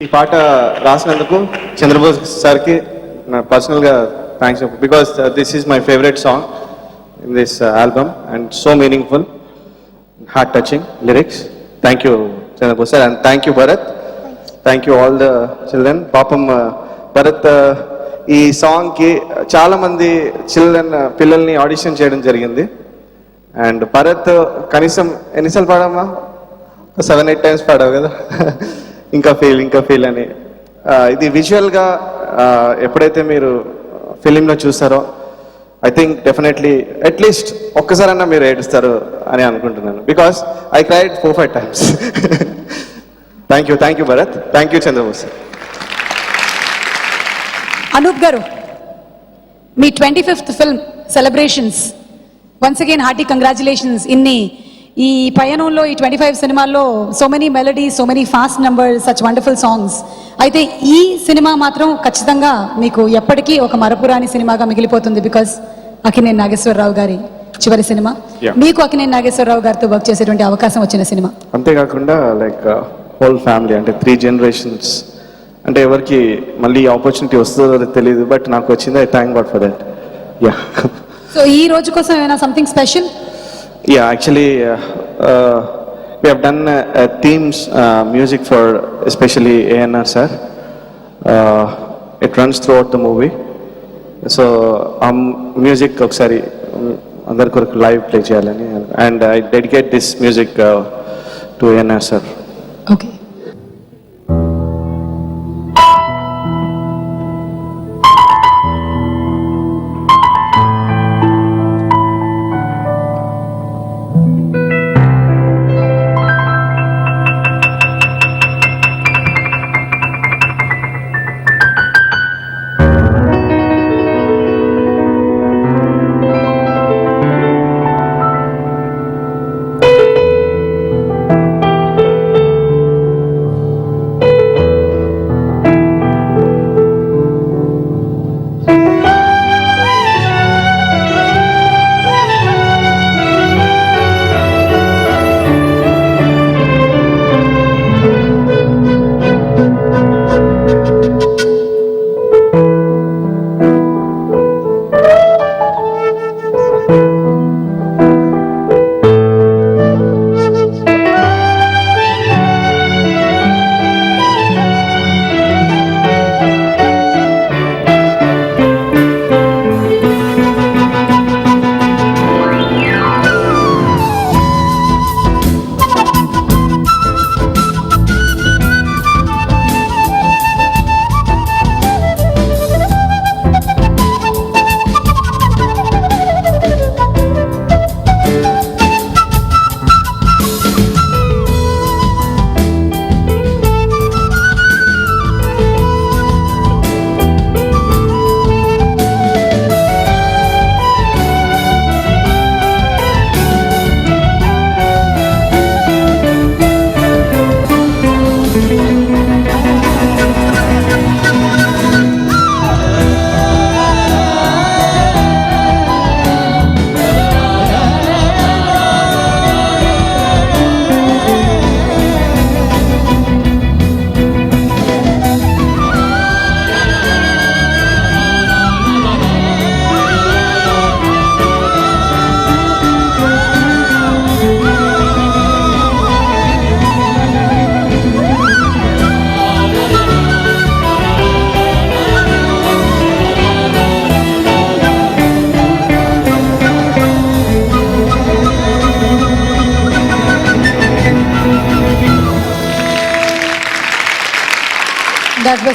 ఈ పాట రాసినందుకు చంద్రబోస్ సార్కి నా పర్సనల్గా thanks because this is my favourite song in this album and so meaningful heart touching lyrics thank you Chandrabose sir and thank you Bharat thank you all the children పాపం భరత్ ఈ సాంగ్కి చాలామంది children uh, పిల్లల్ని audition చేయడం జరిగింది. And Bharat uh, కనీసం ఎన్నిసార్లు పాడమ్మా సెవెన్ ఎయిట్ టైమ్స్ పాడావు కదా. ఇంకా ఫెయిల్ ఇంకా ఫెయిల్ అని. ఇది విజువల్గా ఎప్పుడైతే మీరు ఫిలింలో చూస్తారో ఐ థింక్ డెఫినెట్లీ అట్లీస్ట్ ఒక్కసారన్నా మీరు ఏడుస్తారు అని అనుకుంటున్నాను. Because I cried four five times thank you thank you Bharat thank you Chandrabose Anup garu me twenty fifth film celebrations once again hearty congratulations ఇన్ని ఈ పయనంలో ఈ ట్వంటీ ఫైవ్ సినిమాల్లో so many melody so many fast number such wonderful songs అయితే ఈ cinema మాత్రం ఖచ్చితంగా మీకు ఎప్పటికీ ఒక మరపురాని సినిమాగా మిగిలిపోతుంది బికాస్ అకినేని నాగేశ్వరరావు గారి చివరి సినిమా. మీకు అకినేని నాగేశ్వరరావు గారితో వర్క్ చేసేటువంటి అవకాశం వచ్చిన సినిమా. అంతేకాకుండా లైక్ హోల్ ఫ్యామిలీ అంటే త్రీ జనరేషన్స్ అంటే ఎవరికి మళ్ళీ ఆపర్చునిటీ వస్తుందో తెలియదు బట్ నాకు వచ్చింది I thank god for that yeah so ఈ రోజు కోసం ఏమైనా something special Yeah, actually, uh, uh, we have done uh, uh, themes uh, music for especially ANR sir. Uh, it runs throughout the movie. So, um, music ఒకసారి అందరి కొరకు live play చేయాలని and I dedicate this music to ANR sir okay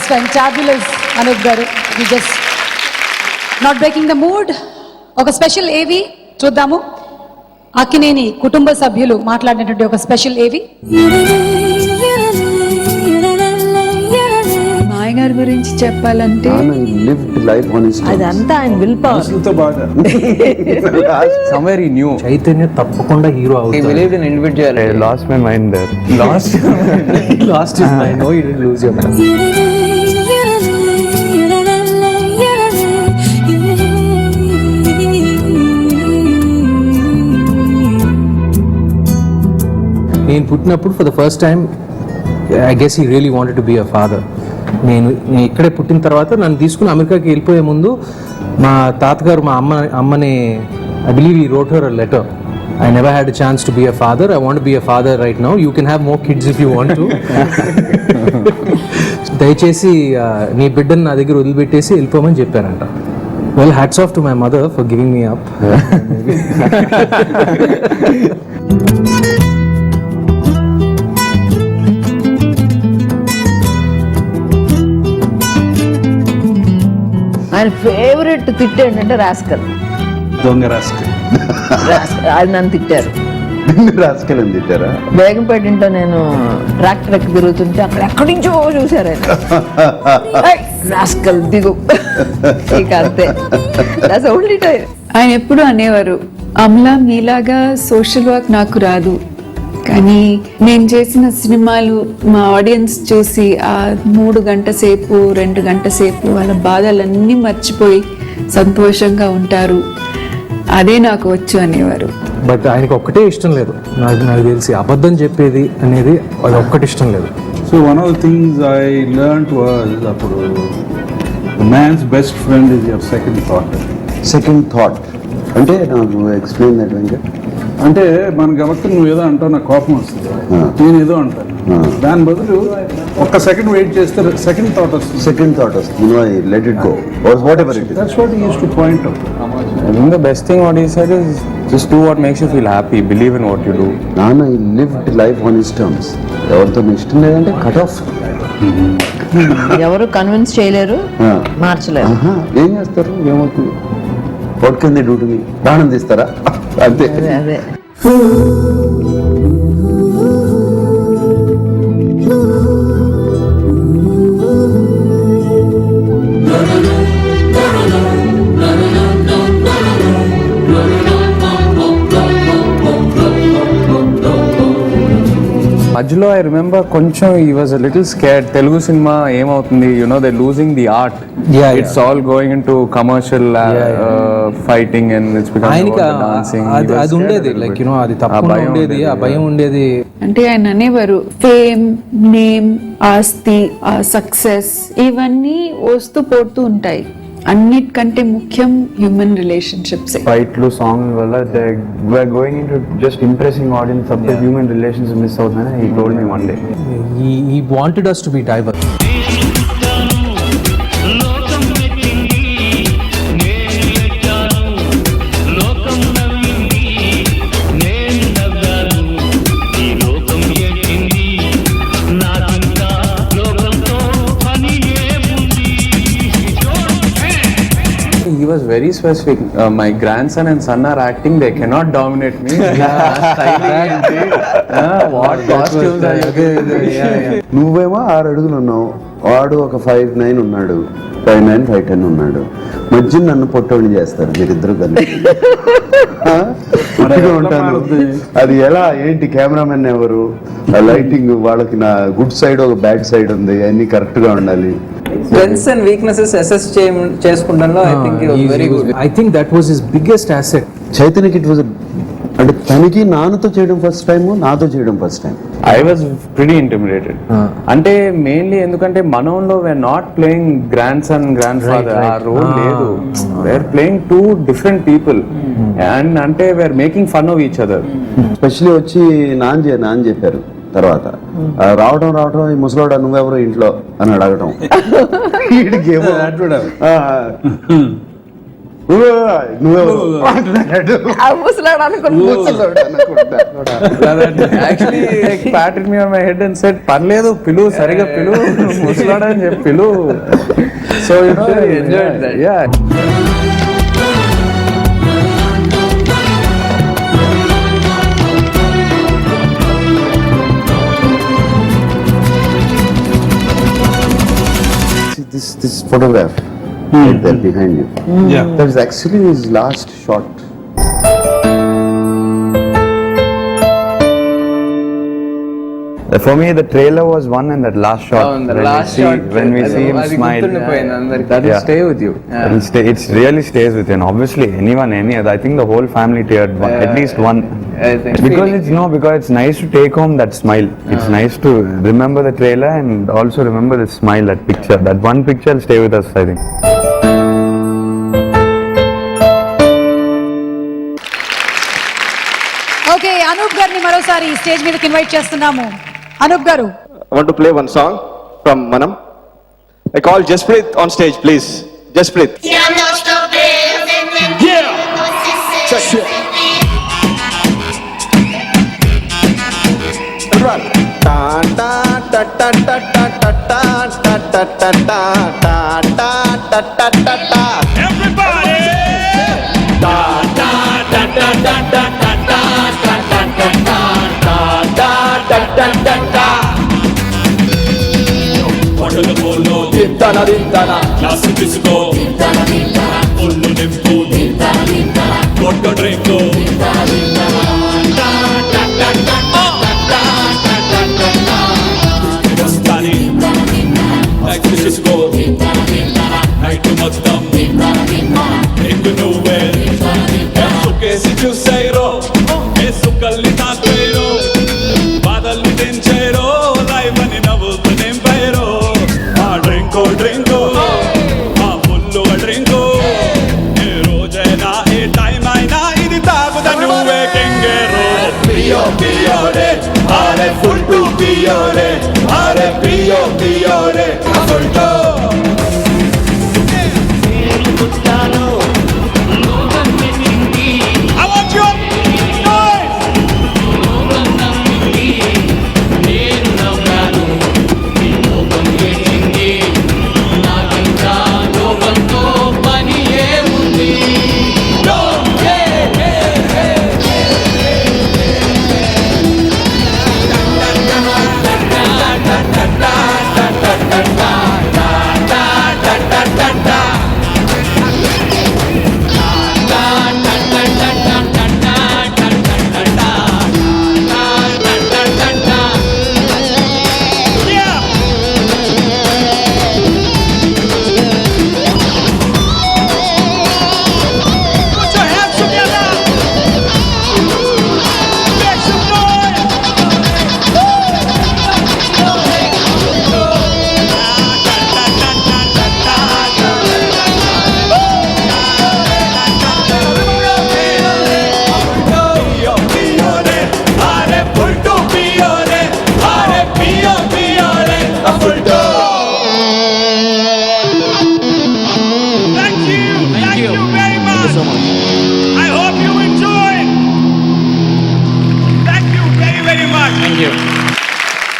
Was fantabulous Anup garu. You just not breaking the mood ఒక special ఏవి చూద్దాము. అక్కినేని కుటుంబ సభ్యులు మాట్లాడినటువంటి ఒక స్పెషల్ ఏవి మాయగారి గురించి చెప్పాలంటే lived life on his terms. అదంతా ఆయన విల్ పవర్ knew. చైతన్య తప్పకుండా హీరో He అవుతాడు. individuality. I lost my mind there. Lost lost I know you lose your నేను పుట్టినప్పుడు for the first time I guess I really wanted to be a father నేను నేను ఇక్కడే పుట్టిన తర్వాత నన్ను తీసుకుని అమెరికాకి వెళ్ళిపోయే ముందు మా తాతగారు మా అమ్మ అమ్మని I believe he wrote her letter I never had chance to be a father I want be a father right now you can have more kids if you want to దయచేసి నీ బిడ్డను నా దగ్గర వదిలిపెట్టేసి వెళ్ళిపోమని చెప్పారంట. Well hats off to my mother for giving me up ఆయన favourite తిట్టు ఏంటంటే రాస్కల్. దొంగ రాసుకు రాస్కల్ అది నన్ను తిట్టారు. రాసుకెళ్ళని తిట్టారా? బేగంపేట ఇంట్లో నేను ట్రాక్టర్ ఎక్కి తిరుగుతుంటే అక్కడ ఎక్కడి నుంచో చూసారు ఆయన. రాస్కల్ దిగు. ఇక అంతే. దాట్స్ ఓన్లీ టైం ఆయన ఎప్పుడు అనేవారు అమలా మీలాగా సోషల్ వర్క్ నాకు రాదు. కానీ నేను చేసిన సినిమాలు మా ఆడియన్స్ చూసి ఆ మూడు గంట సేపు రెండు గంట సేపు వాళ్ళ బాధలన్నీ మర్చిపోయి సంతోషంగా ఉంటారు. అదే నాకు వచ్చు అనేవారు. బట్ ఆయనకు ఒక్కటే ఇష్టం లేదు. నాకు నాకు తెలిసి అబద్ధం చెప్పేది అనేది అది ఒక్కటి ఇష్టం లేదు. So one of the things I learn was అప్పుడు man's best friend is your second thought second thought అంటే నాకు ఎక్స్ప్లెయిన్ దట్ వెంకట్. అంటే మన గమత్త నువ్వు ఏదో అంటావు నాకు కోపం వస్తుంది. నేను ఏదో అంటాను. దాని బదులు ఒక్క సెకండ్ వెయిట్ చేస్తే సెకండ్ థాట్ వస్తుంది. సెకండ్ థాట్ వస్తుంది. I let it go whatever it that's what use to point out the best thing what he said is just do what makes you feel happy, believe in what you do. నాన్న he lived life on his terms ఎవరితో ఇష్టం లేదంటే cut off ఎవరు convince చేయలేరు మార్చలేరు. ఏం చేస్తారు? ఏమవుతుంది? What can they do to me ప్రాణం తీస్తారా? అంతే అదే మధ్యలో ఐ రిమెంబర్ కొంచెం he was little scared Telugu cinema ఏమవుతుంది? You know they losing the art Yeah, it's all going in to commercial fighting and it's అది ఉండేది లైక్ యూనో అది తప్పకుండా ఉండేది ఆ భయం ఉండేది. అంటే ఆయన అనేవారు ఫేమ్ నేమ్ ఆస్తి సక్సెస్ ఇవన్నీ వస్తూ పోతూ ఉంటాయి. అన్నిటికంటే ముఖ్యం హ్యూమన్ రిలేషన్షిప్స్ ఫైట్లు సాంగ్ వల్ల we're going in to just impressing audience తప్ప హ్యూమన్ రిలేషన్స్ మిస్ అవుతుందని he told me one day he wanted us to be diver very specific uh, my grandson and son are acting they cannot dominate me. What costumes are you నువ్వేమో ఆరు అడుగులు ఉన్నావు వాడు ఒక five nine ఉన్నాడు. Five nine five ten ఉన్నాడు. మధ్య నన్ను పొట్టోడిని చేస్తారు మీరిద్దరు కలిసి. ఉంటాను. అది ఎలా? ఏంటి కెమెరామెన్ ఎవరు? ఆ లైటింగ్ వాళ్ళకి నా గుడ్ సైడ్ ఒక బ్యాడ్ సైడ్ ఉంది. అన్ని కరెక్ట్గా ఉండాలి. Strengths and weaknesses assess చేసుకుంటాలో I think very good I think that was his biggest asset చైతన్యకి it was అంటే తనకి నాన్నతో చేయడం ఫస్ట్ టైం నాతో చేయడం first time I was pretty intimidated. అంటే మెయిన్లీ ఎందుకంటే మనంలో we're not playing grandson grandfather ఆ role లేదు. We're playing two different people and అంటే we're making fun of each other specially వచ్చి నాన్ చే నాన్ చెప్పారు. తర్వాత. ఆ, రావడం రావడం ఈ ముసలోడా నువ్వెవరు ఇంట్లో అని అడగటం. వీడికేమో పర్లేదు పిలు సరిగా పిలు ముసలాడా అని చెప్పి పిలు. So you know enjoyed that. Yeah this this photograph hmm. right there behind you. Hmm. Yeah. That is actually his last shot. For me, the trailer was one and that last shot. Oh, and the when last we see, shot, when we అది- see him అది smile. గుర్తుండిపోయింది అందరికీ. That will Yeah. stay with you. It'll stay, it's really stays with him. Obviously, anyone, any other. I think the whole family teared one, at least one. I think. Because Feeling. it's no, because it's nice to take home that smile. It's nice to remember the trailer and also remember the smile, that picture. That one picture will stay with us, I think. Okay Anoop గారిని మరోసారి stage మీదకి invite చేస్తున్నాము అనూప్ గారు I want to play one song from Manam. I call Jasprit on stage, please. Jasprit. పొట్టలు తింటాన తింటాన glass తీసుకో ఒళ్ళు నింపు. కొట్ట డ్రింకు. వస్తాని Fiore, are full tu fiore, are pio fiore, ascoltò